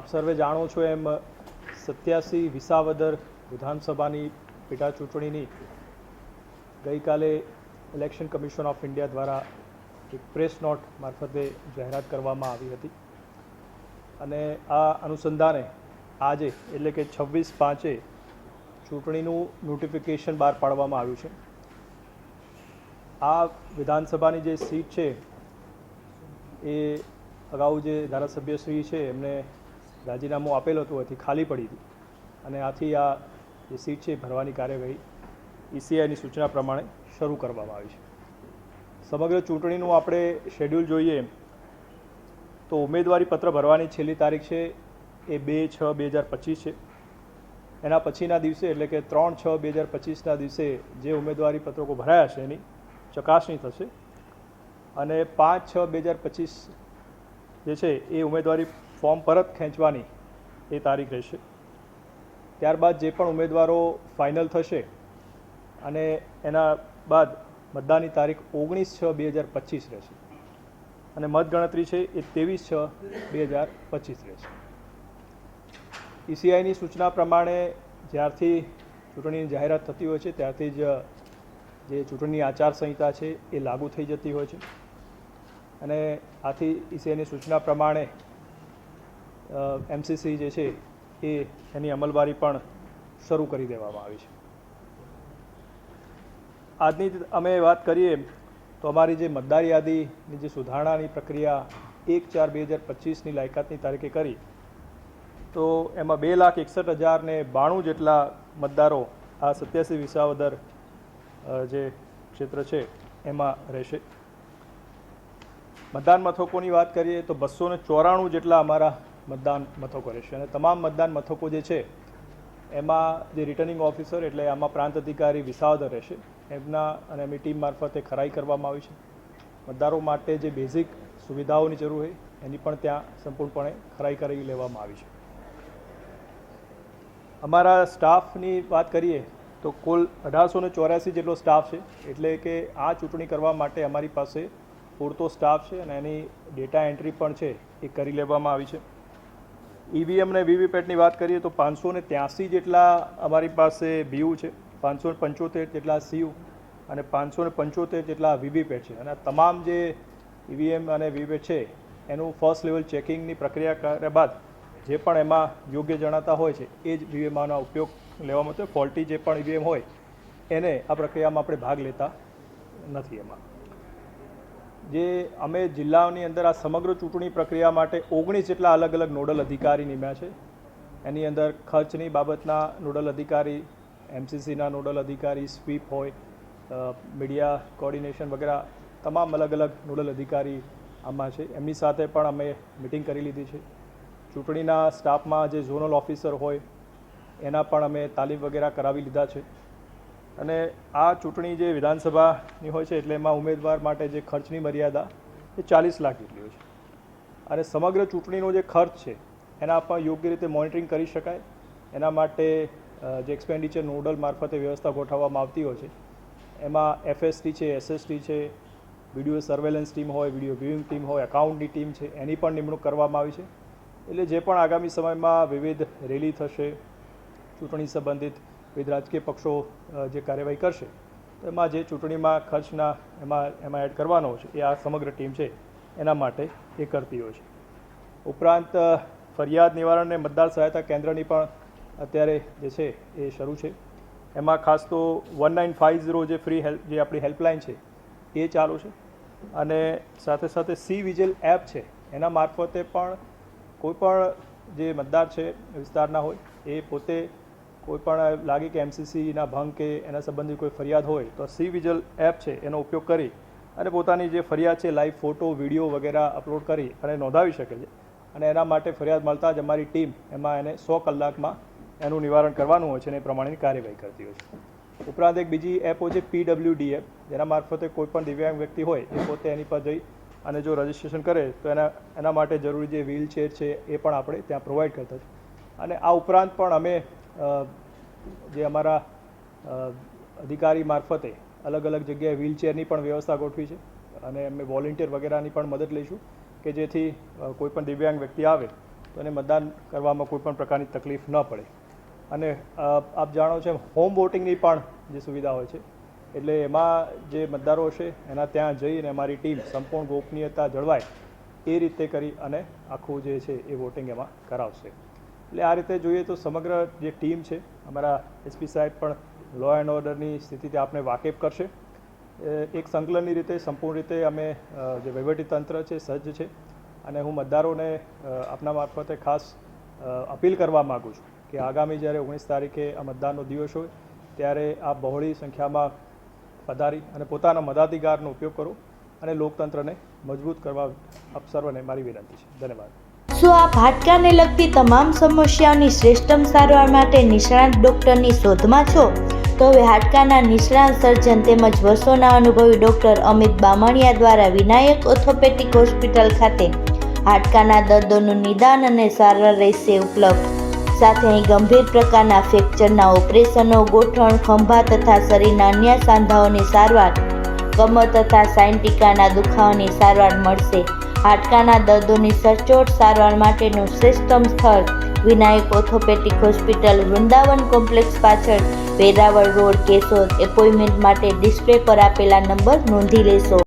આપ સર્વે જાણો છો એમ સત્યાસી વિસાવદર વિધાનસભાની પેટા ચૂંટણીની ગઈકાલે ઇલેક્શન કમિશન ઓફ ઇન્ડિયા દ્વારા એક પ્રેસ નોટ મારફતે જાહેરાત કરવામાં આવી હતી. અને આ અનુસંધાને આજે એટલે કે છવ્વીસ પાંચે ચૂંટણીનું નોટિફિકેશન બહાર પાડવામાં આવ્યું છે. આ વિધાનસભાની જે સીટ છે એ અગાઉ જે ધારાસભ્યશ્રી છે એમને રાજીનામું આપેલું હતું, એથી ખાલી પડી હતી. અને આથી આ જે સીટ છે ભરવાની કાર્યવાહી ઈસીઆઈની સૂચના પ્રમાણે શરૂ કરવામાં આવી છે. સમગ્ર ચૂંટણીનું આપણે શેડ્યુલ જોઈએ તો ઉમેદવારી પત્ર ભરવાની છેલ્લી તારીખ છે એ બે છ બે હજાર પચીસ છે. એના પછીના દિવસે એટલે કે ત્રણ છ બે હજાર પચીસના દિવસે જે ઉમેદવારી પત્રકો ભરાયા છે એની ચકાસણી થશે. અને પાંચ છ બે હજાર પચીસ જે છે એ ઉમેદવારી ફોર્મ પરત ખેંચવાની એ તારીખ રહેશે. ત્યારબાદ જે પણ ઉમેદવારો ફાઇનલ થશે અને એના બાદ મતદાનની તારીખ ઓગણીસ છ બે હજાર પચીસ રહેશે. અને મતગણતરી છે એ ત્રેવીસ છ બે હજાર પચીસ રહેશે. ઈસીઆઈની સૂચના પ્રમાણે જ્યારથી ચૂંટણીની જાહેરાત થતી હોય છે, ત્યારથી જ, જે ચૂંટણીની આચારસંહિતા છે એ લાગુ થઈ જતી હોય છે. અને આથી ઈસીઆઈની સૂચના પ્રમાણે એમસીસી જે છે એ એની અમલવારી પણ શરૂ કરી દેવામાં આવી છે. આજની અમે વાત કરીએ તો અમારી જે મતદાર યાદીની જે સુધારણાની પ્રક્રિયા એક ચાર બે હજાર પચીસની લાયકાતની તારીખે કરી, તો એમાં બે લાખ એકસઠ હજાર ને બાણું જેટલા મતદારો આ સત્યાસી વિસાવદર જે ક્ષેત્ર છે એમાં રહેશે. મતદાન મથકોની વાત કરીએ તો બસો ચોરાણું જેટલા અમારા મતદાન મથકો રહેશે. અને તમામ મતદાન મથકો જે છે, એમાં જે રિટર્નિંગ ઓફિસર એટલે આમાં પ્રાંત અધિકારી વિસાવદર રહેશે. એમના અને એમની ટીમ મારફતે ખરાઈ કરવામાં આવી છે. મતદારો માટે જે બેઝિક સુવિધાઓની જરૂર હોય, એની પણ ત્યાં સંપૂર્ણપણે ખરાઈ કરી લેવામાં આવી છે. અમારા સ્ટાફની વાત કરીએ, તો કુલ અઢારસો ને ચોર્યાસી જેટલો સ્ટાફ છે. એટલે કે આ ચૂંટણી કરવા માટે અમારી પાસે પૂરતો સ્ટાફ છે અને એની ડેટા એન્ટ્રી પણ છે, એ કરી લેવામાં આવી છે. ઈવીએમ ને વીવીપેટની વાત કરીએ તો પાંચસો ને ત્યાંસી જેટલા અમારી પાસે બીયુ છે. પાંચસો ને પંચોતેર જેટલા સીયુ અને પાંચસો ને પંચોતેર જેટલા વીવીપેટ છે. અને તમામ જે ઈવીએમ અને વીવીપેટ છે, એનું ફર્સ્ટ લેવલ ચેકિંગની પ્રક્રિયા કર્યા બાદ જે પણ એમાં યોગ્ય જણાતા હોય છે, એ જ વીવીએમનો ઉપયોગ લેવામાં આવતો ફોલ્ટી જે પણ ઈવીએમ હોય, એને આ પ્રક્રિયામાં આપણે ભાગ લેતા નથી એમાં. જે અમે જિલ્લાઓની અંદર આ સમગ્ર ચૂંટણી પ્રક્રિયા માટે ઓગણીસ જેટલા અલગ અલગ નોડલ અધિકારી નિમ્યા છે. એની અંદર ખર્ચની બાબતના નોડલ અધિકારી, એમસીસીના નોડલ અધિકારી, સ્વીપ હોય મીડિયા કોર્ડિનેશન વગેરે, તમામ અલગ અલગ નોડલ અધિકારી આમાં છે. એમની સાથે પણ અમે મિટિંગ કરી લીધી છે. ચૂંટણીના સ્ટાફમાં જે ઝોનલ ઓફિસર હોય, એના પણ અમે તાલીમ વગેરે કરાવી લીધા છે. અને આ ચૂંટણી જે વિધાનસભાની હોય છે એટલે એમાં ઉમેદવાર માટે જે ખર્ચની મર્યાદા એ ચાલીસ લાખ જેટલી હોય છે. અને સમગ્ર ચૂંટણીનો જે ખર્ચ છે, એના પણ યોગ્ય રીતે મોનિટરિંગ કરી શકાય. એના માટે જે એક્સપેન્ડિચર નોડલ મારફતે વ્યવસ્થા ગોઠવવામાં આવતી હોય છે. એમાં એફએસટી છે એસએસટી છે વીડિયો સર્વેલન્સ ટીમ હોય વીડિયો વ્યુઇંગ ટીમ હોય એકાઉન્ટની ટીમ છે, એની પણ નિમણૂક કરવામાં આવી છે. એટલે જે પણ આગામી સમયમાં વિવિધ રેલી થશે, ચૂંટણી સંબંધિત વિવિધ રાજકીય પક્ષો જે કાર્યવાહી કરશે. તો એમાં જે ચૂંટણીમાં ખર્ચના એમાં એમાં એડ કરવાનો છે, એ આ સમગ્ર ટીમ છે, એના માટે એ કરતી હોય છે. ઉપરાંત ફરિયાદ નિવારણ અને મતદાર સહાયતા કેન્દ્રની પણ અત્યારે જે છે, એ શરૂ છે. એમાં ખાસ તો વન નાઇન ફાઇવ ઝીરો જે ફ્રી હેલ્પ, જે આપણી હેલ્પલાઇન છે, એ ચાલુ છે. અને સાથે સાથે સી વિજિલ એપ છે, એના મારફતે પણ કોઈપણ જે મતદાર છે, વિસ્તારના હોય, એ પોતે કોઈ પણ લાગે કે એમસીસીના ભંગ કે એના સંબંધિત કોઈ ફરિયાદ હોય તો સી વિજલ એપ છે એનો ઉપયોગ કરી અને પોતાની જે ફરિયાદ છે, લાઈવ ફોટો, વીડિયો વગેરે અપલોડ કરી અને નોંધાવી શકે છે. અને એના માટે ફરિયાદ મળતા જ અમારી ટીમ એમાં એને સો કલાકમાં એનું નિવારણ કરવાનું હોય છે અને એ પ્રમાણેની કાર્યવાહી કરતી હોય છે. ઉપરાંત એક બીજી એપો છે પીડબ્લ્યુડી એપ. જેના મારફતે કોઈ પણ દિવ્યાંગ વ્યક્તિ હોય એ પોતે એની પર જઈ અને જો રજિસ્ટ્રેશન કરે તો એના એના માટે જરૂરી જે વ્હીલચેર છે એ પણ આપણે ત્યાં પ્રોવાઈડ કરતા છે. અને આ ઉપરાંત પણ અમે જે અમારા અધિકારી મારફતે અલગ અલગ જગ્યાએ વ્હીલચેરની પણ વ્યવસ્થા ગોઠવી છે અને અમે વોલેન્ટિયર વગેરેની પણ મદદ લઈશું કે જેથી કોઈપણ દિવ્યાંગ વ્યક્તિ આવે તો એને મતદાન કરવામાં કોઈપણ પ્રકારની તકલીફ ન પડે. અને આપ જાણો છો હોમ વોટિંગની પણ જે સુવિધા હોય છે, એટલે એમાં જે મતદારો છે એના ત્યાં જઈને અમારી ટીમ સંપૂર્ણ ગોપનીયતા જળવાય એ રીતે કરી અને આખું જે છે એ વોટિંગ એમાં કરાવશે. એટલે આ રીતે જોઈએ તો સમગ્ર જે ટીમ છે, અમારા એસપી સાહેબ પણ લો એન્ડ ઓર્ડરની સ્થિતિથી આપને વાકેફ કરશે. એક સંકલનની રીતે, સંપૂર્ણ રીતે અમે જે વહીવટી તંત્ર છે, સજ્જ છે. અને હું મતદારોને આપના મારફતે ખાસ અપીલ કરવા માગું છું કે આગામી જ્યારે ઓગણીસ તારીખે આ મતદાનનો દિવસ હોય, ત્યારે આ બહોળી સંખ્યામાં પધારી અને પોતાના મતાધિકારનો ઉપયોગ કરો અને લોકતંત્રને મજબૂત કરવા આપ સર્વને મારી વિનંતી છે. ધન્યવાદ. શું આપ હાડકાને લગતી તમામ સમસ્યાઓની શ્રેષ્ઠમ સારવાર માટે નિષ્ણાંત ડૉક્ટરની શોધમાં છો? તો હવે હાડકાના નિષ્ણાત સર્જન તેમજ વર્ષોના અનુભવી ડૉક્ટર અમિત બામણિયા દ્વારા વિનાયક ઓર્થોપેટિક હોસ્પિટલ ખાતે હાડકાના દર્દોનું નિદાન અને સારવાર રહેશે ઉપલબ્ધ. સાથે અહીં ગંભીર પ્રકારના ફ્રેક્ચરના ઓપરેશનો ગોઠણ ખંભા તથા શરીરના અન્ય સાંધાઓની સારવાર, કમર તથા સાયન્ટિકાના દુખાવાની સારવાર મળશે. હાડકાના દર્દોની સચોટ સારવાર માટેનું શ્રેષ્ઠમ સ્થળ, Vinayak orthopaedic hospital, Vrindavan complex પાછળ, વેરાવળ રોડ કેશોદ એપોઇન્ટમેન્ટ માટે ડિસ્પ્લે પર આપેલા નંબર નોંધી લેશો.